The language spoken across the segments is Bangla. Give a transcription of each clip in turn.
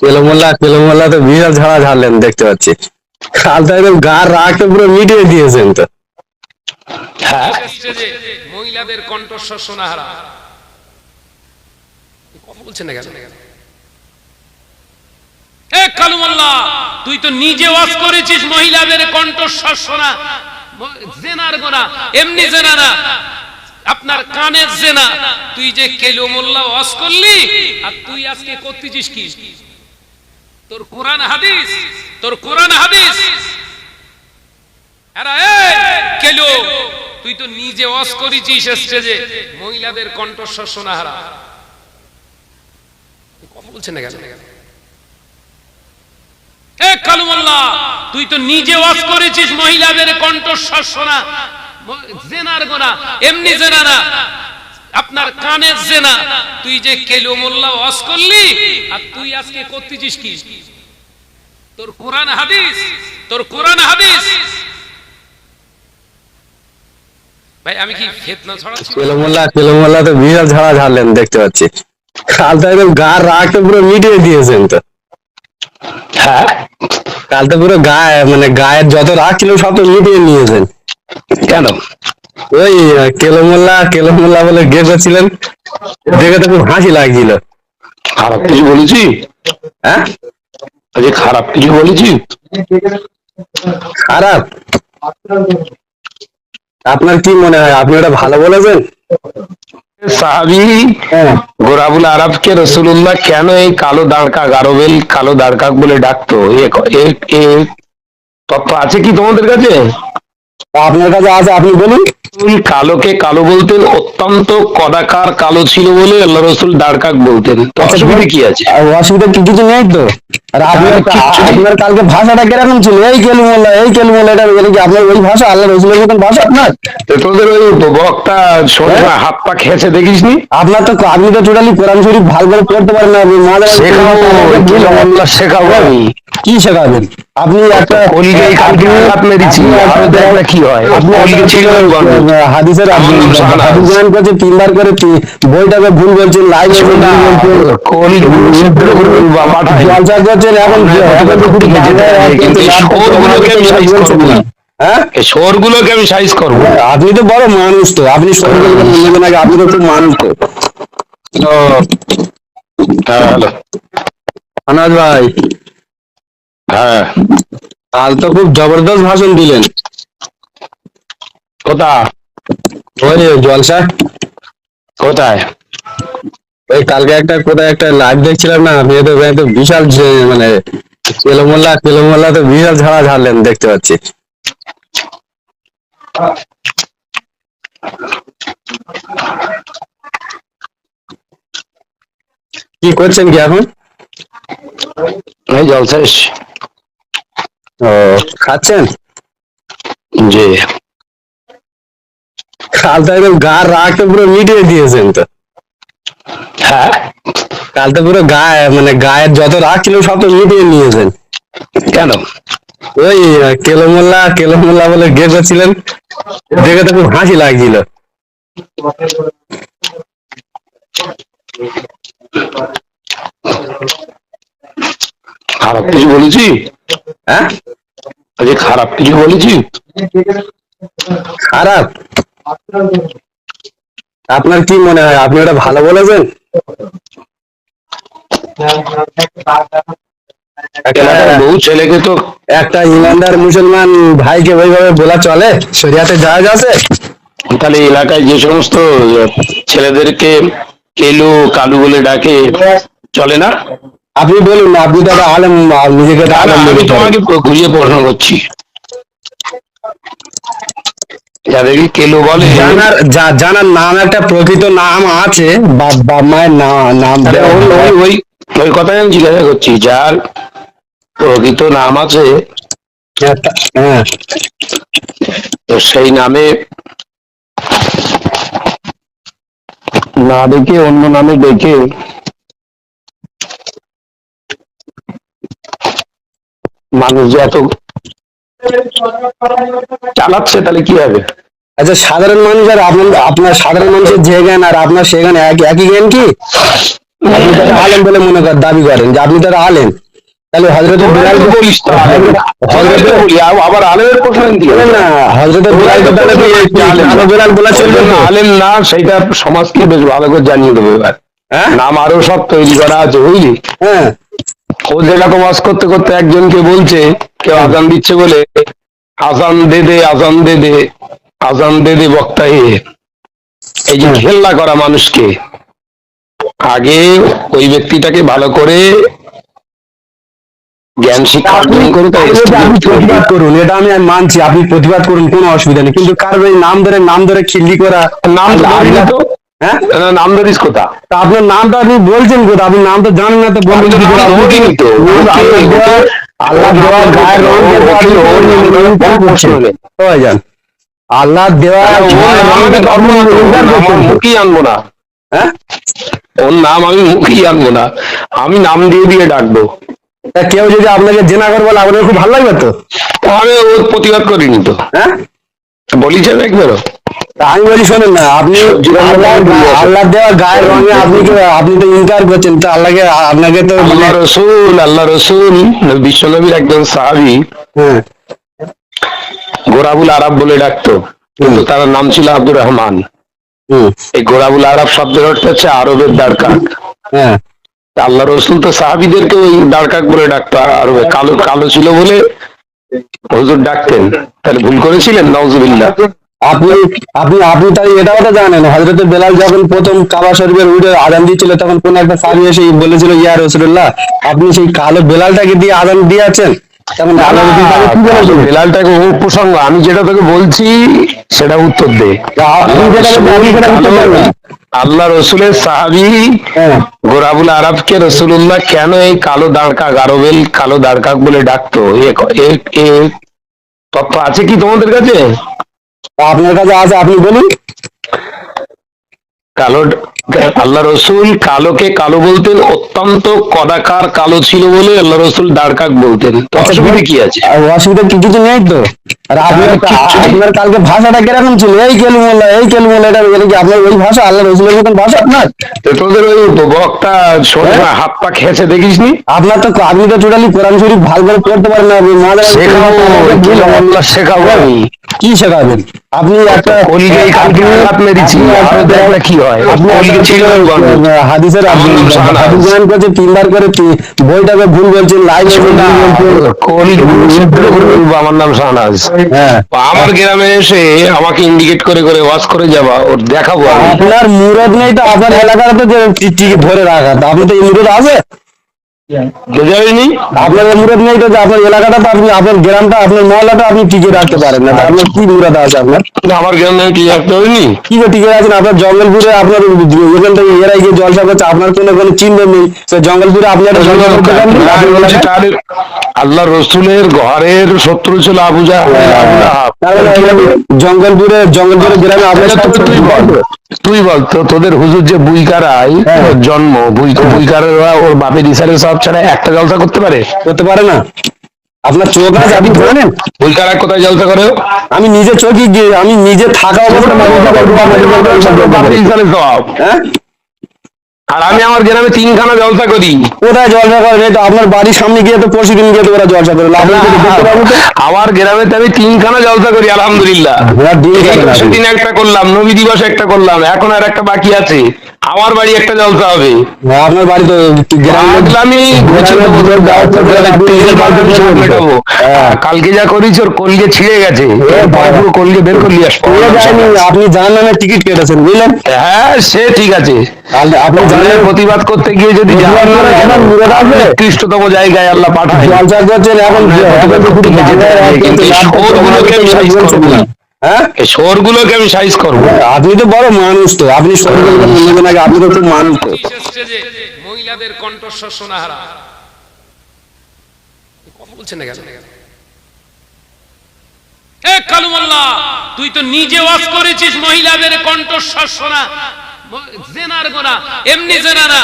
কেলোমোল্লা কেলোমোল্লা তো বিশাল ঝাড়া ঝাড়লেন দেখতে পাচ্ছি। কাল তো একদম রাগটা পুরো মিটিয়ে দিয়েছেন তো। হ্যাঁ? মহিলাদের কণ্ঠস্বর কথা বলছেন না কেন? এ কালুমাল্লাহ তুই তো নিজে ওয়াজ করেছিস মহিলাদের কণ্ঠস্বর শোনা জেনার গোনা এমনি জেনা না। আপনার কানের জেনা। তুই যে কেলো মোল্লা ওয়াজ করলি আর তুই আজকে করতেছিস কি? তোর কোরআন হাদিস, তোর কোরআন হাদিস। তুই তো নিজে ওয়াজ করেছিস মহিলাদের কণ্ঠস্বর কথা বলছেন না কেন? তুই তো নিজে করেছিস মহিলাদের কণ্ঠস্বর শোনা। জেনার গোনা, এমনি জেনা না। আপনার কানের জেনা। তুই যে কেলো মোল্লা ওয়াজ করলি, আর তুই আজকে করতেছিস কি? তোর কোরআন হাদিস, তোর কোরআন হাদিস। ভাই, আমি কি ফেতনা ছড়াচ্ছি? কেলোমোল্লা কেলোমোল্লা তো বিশাল ঝাড়া ঝাড়লেন দেখতে পাচ্ছি। কাল তো একদম গার রাগটা পুরো মিটিয়ে দিয়েছেন তো। হ্যাঁ? কাল তো পুরো গায়ে মানে গায়ের যত রাগ ছিল সব তো মিটিয়ে নিয়েছেন। কেন? ওই কেলোমোল্লা কেলোমোল্লা বলে গে করছিলেন দেখে তো খুব হাসি লাগছিল। খারাপ কিছু বলেছি? হ্যাঁ? আজকে খারাপ কিছু বলেছি? খারাপ? আপনার কি মনে হয় আপনি ওটা ভালো বলেছেন? সাহাবি হ্যাঁ। গোরাবুল আরবকে রসুল্লাহ কেন এই কালো দাঁড়কা গারবেল কালো দাঁড়কাক বলে ডাকতো? তথ্য আছে কি তোমাদের কাছে? আপনার কাছে আছে আপনি বলুন। রসুল কালোকে কালো বলতেন অত্যন্ত কদাকার কালো ছিল বলে আল্লাহ রসুল দাঁড়কাক বলতেন। অসুবিধা কি আছে? অসুবিধা কি কিছু নেই তো। আর আপনার হ্যাঁ, কালকে ভাষাটা কীরকম ছিল? এই কেলমোল্লা এই কেলমোল্লা এটা বলে কি আপনার ওই ভাষা? আল্লাহ রসুলের মতন ভাষা আপনার? তোদের ওই বক্তা শোনে হাত পা খেয়েছে দেখিসনি? আপনার তো আপনি তো টোটালি কোরআন শরীফ ভালো করে পড়তে পারেন না মাদার শেখাবো আমি কি শেখাবেন? আপনি একটা কলকে এই কালকে হাত মেরেছি আরও দেখ না কি হয়? আপনি ছিল হাদিসের। হাদিস করছে তিনবার করে বইটাকে ভুল বলছেন লাইভ জলসা করছেন এখন আমি সাইজ করব হ্যাঁ? শোরগুলোকে আমি সাইজ করব আপনি তো বড় মানুষ তো আপনি সরকার আপনি তো খুব মানুষ তো। আনাজ ভাই। হ্যাঁ। কাল তো খুব জবরদস্ত ভাষণ দিলেন। কোথা ওই জলসা কোথায়? ওই কালকে একটা কোথায় একটা লাইভ দেখছিলাম না তো বিশাল মানে কেলোমোল্লা কেলোমোল্লা তো বিশাল ঝাড়া ঝাড়লেন দেখতে পাচ্ছি। কি করছেন কি এখন? এই জলসা ও খাচ্ছেন? জি। কাল তো একদম গার রাগটা পুরো মিটিয়ে দিয়েছেন তো। হ্যাঁ? কাল তো পুরো গায়ে মানে গায়ের যত রাগ ছিল সব তো মিটিয়ে নিয়েছেন। কেন? ওই কেলোমোল্লা কেলোমোল্লা বলে গে করছিলেন দেখে তো খুব হাসি লাগছিল। খারাপ কিছু বলেছি? হ্যাঁ? আজকে খারাপ কিছু বলেছি? খারাপ? আপনার কি মনে হয়? আপনি ওটা ভালো বলেছেন? একটা বহু ছেলেকে তো একটা ইমানদার মুসলমান ভাইকে ওইভাবে বলা চলে? শরিয়াতে জায়েজ আছে? তাহলে এলাকায় যে সমস্ত ছেলেদেরকে কেলু কালু বলে ডাকে চলে না? আপনি বলুন না আপনি তো একটা আলেম নিজেকে আমি তোমাকে ঘুরিয়ে প্রশ্ন করছি। যাদেরকে কেলু বলে। জানার জানার নাম একটা প্রকৃত নাম আছে বাপ মায়ের নাম ওই ওই ওই কথাই আমি জিজ্ঞাসা করছি যার প্রকৃত নাম আছে হ্যাঁ, হ্যাঁ। তো সেই নামে না ডেকে অন্য নামে ডেকে মানুষ যে এত চালাচ্ছে তাহলে কি হবে? আচ্ছা সাধারণ মানুষ আর আপনার সাধারণ মানুষের যে জ্ঞান আর আপনার সে জ্ঞান এক- একই জ্ঞান কি? আপনি তারা আলেম বলে মনে কর দাবি করেন যে আপনি তারা আলেম। তাহলে হজরত আবার আলেমের প্রশ্ন না হজরত বিলাল বলা চলবে না আলেম না সেটা সমাজকে বেশ ভালো করে জানিয়ে দেবো এবার। হ্যাঁ? নাম আরও সব তৈরি করা আছে বুঝলি? হ্যাঁ। ওয়াজ করতে করতে একজনকে বলছে কেউ আজান দিচ্ছে বলে আজান দে দে আজান দে দে আজান দে দে বক্তা এই যে করা মানুষকে। আগে ওই ব্যক্তিটাকে ভালো করে জ্ঞান শিক্ষা করে প্রতিবাদ করুন এটা আমি মানছি আপনি প্রতিবাদ করুন কোনো অসুবিধা নেই। কিন্তু এই নাম ধরে নাম ধরে খিল্লি করা নাম হ্যাঁ? নাম ধরিস কোথা? তা আপনার নামটা আপনি বলছেন কোথা? আপনি নাম তো জানেন না তো আমি বলবেন। আল্লাহ দেওয়া-। মুখেই আনব না। হ্যাঁ? ওর নাম আমি মুখেই আনব না। আমি নাম দিয়ে দিয়ে ডাকবো। তা কেউ যদি আপনাকে জেনা করে বলে আপনার খুব ভালো লাগবে তো? আমি ওর প্রতিবাদ করিনি তো। হ্যাঁ? বলিস আমি একবারও? আমি বলি শোনেন না আপনি আল্লাহ দেওয়া গায়ের রঙে আপনি আপনি তো ইনকার করছেন তো আল্লাহকে আপনাকে তো আল্লাহ রসুল আল্লাহ রসুল বিশ্বনবীর একজন সাহাবি। হ্যাঁ। গোরাবুল আরব বলে ডাকতো কিন্তু তার নাম ছিল আব্দুর রহমান। হুম, এই গোরাবুল আরব শব্দের অর্থ হচ্ছে আরবের দ্বারকাক। হ্যাঁ। আল্লাহ রসুল তো সাহাবিদেরকে ওই দ্বারকাক বলে ডাকতো আরবে কালো কালো ছিল বলে হুজুর ডাকতেন। তাহলে ভুল করেছিলেন? নওজুবিল্লাহ আপনি আপনি আপনি তাই এটা কথা জানেন। হজরত বেলাল যখন প্রথম কাবা শরীফের উঠে আজান দিয়েছিল তখন কোন একটা সাহাবী এসে বলেছিল ইয়া রসুল্লাহ আপনি সেই কালো বেলালটাকে দিয়ে আজান দিয়েছেন? বেলালটাকে আমি যেটা তোকে বলছি সেটা উত্তর দে। আল্লাহ রসুলের সাহাবি হ্যাঁ। গোরাবুল আরবকে রসুল্লাহ কেন এই কালো দাঁড়কাক আরবেল কালো দাঁড়কাক বলে ডাকতো? তথ্য আছে কি তোমাদের কাছে? আপনার কাছে আছে আপনি বলুন। কালো আল্লাহ রসুল কালোকে কালো বলতেন অত্যন্ত কদাকার কালো ছিল বলে আল্লাহ রসুল দাঁড়কাক বলতেন। অসুবিধা কি আছে? অসুবিধা কিছু নেই তো। আর আপনার হ্যাঁ। কালকে ভাষাটা কীরকম ছিল? এই কেলুমোল্লা এই কেলুমোল্লা এটা এটা কি আপনার ওই ভাষা আল্লাহ রসুলের মতন ভাষা আপনার? তো তোদের ওই বক্তা শোনে না, হাত পা খেয়েছে দেখিসনি? আপনার তো আপনি তো টোটালি কোরআন শরীফ ভালো করে পড়তে পারেন না আপনি মাঝে শেখাবো শেখাবো আমি। কি শেখাবেন? আপনি একটা কালকে মেরেছি না কি হয়? হাদিসের। হাদিস। করছে তিনবার করে বইটাকে ভুল বলছে লাইভ আমার নাম শাহনাজ হ্যাঁ। আমার গ্রামে এসে আমাকে ইন্ডিকেট করে করে ওয়াশ করে যাবা ওর দেখাবো আপনার মুরদ নেই তো আপনার এলাকার তো ধরে রাখা? আপনি তো মুরদ আছে? মুরদ নেই তো আপনার এলাকাটা তো আপনি আপনার গ্রামটা আপনার মহলাটা আপনি টিকে রাখতে পারেন না আপনার কি মুরদ আছে আপনার আমার গ্রামে কি রাখতে হয়নি কি করে টিকে আছেন আপনার জঙ্গলপুরে আপনার ওখান থেকে এরাই গিয়ে জলসা করছে আপনার কোনো কোনো চিহ্ন নেই জঙ্গলপুরে আপনার আল্লাহ রসুলের ঘরের শত্রু ছিল আবু জঙ্গলপুরে জঙ্গলপুরে গ্রামে তুই- বল। তুই বল। তোদের হুজুর যে বুইকারাই হ্যাঁ। জন্ম বুই বুইকারেরা ওর বাপের ইসারে সব ছাড়া একটা জলসা করতে পারে? করতে পারে না। আপনার চোখ আছে আপনি ধরে নেন। বুইকারা কোথায় জলসা করে? আমি নিজে চোখে গিয়ে আমি নিজে থাকা অবস্থা বাপের ইসারে সব হ্যাঁ আর আমি আমার গ্রামে তিনখানা জলসা করি কোথায় জলসা করবে তো আপনার বাড়ির সামনে গিয়ে তো পরশু দিন গিয়ে তো ওরা জলসা করে। আমার গ্রামে তো আমি তিনখানা জলসা করি আলহামদুলিল্লাহ। দিন একটা করলাম নবী দিবস একটা করলাম এখন আর একটা বাকি আছে। আমার বাড়ি একটা জলসা হবে। আপনার বাড়ি তো মেটাবো। হ্যাঁ। কালকে যা করিস ওর কলগে ছিঁড়ে গেছে। পুরো কলগে বের করলি আস আপনি জানেন না টিকিট কেটেছেন বুঝলেন? হ্যাঁ সে ঠিক আছে। আপনি জানেন প্রতিবাদ করতে গিয়ে যদি আসবে? নিকৃষ্টতম জায়গায় আল্লাহ পাঠায়। এখন শহরগুলোকে আমি সাইজ করব হ্যাঁ? এই শহরগুলোকে আমি সাইজ করব। আপনি তো বড় মানুষ তো আপনি সরকারি নেবেন আগে আপনি তো খুব মানুষ তো। মহিলাদের কণ্ঠস্বর শোনা হারা কথা বলছেন না কেন? তুই তো নিজে ওয়াজ করেছিস মহিলাদের কণ্ঠস্বর শোনা। জেনার গোনা এমনি জেনা না।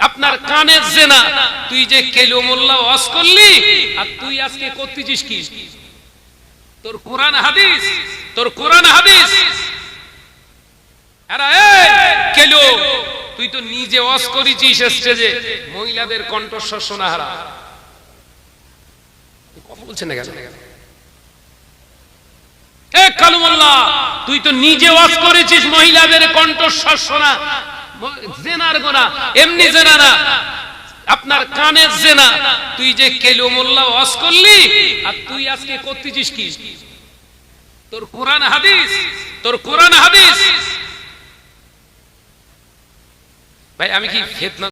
আপনার কানের জেনা। তুই যে কেলো মোল্লা ওয়াজ করলি আর তুই আজকে করতেছিস কি? তোর কোরআন হাদিস, তোর কোরআন হাদিস। তুই তো নিজে ওয়াজ করেছিস মহিলাদের কণ্ঠস্বর কথা বলছেন না কেন? তুই তো নিজে করেছিস মহিলাদের কণ্ঠস্বর জেনার গোনা, এমনি জেনা না আপনার কানের জেনা। তুই যে কেলো কেলুমুল্লাহ ওয়াজ করলি, আর তুই আজকে করতেছিস কি? তোর কোরআন হাদিস, তোর কোরআন হাদিস। ভাই, আমি কি ফেতনা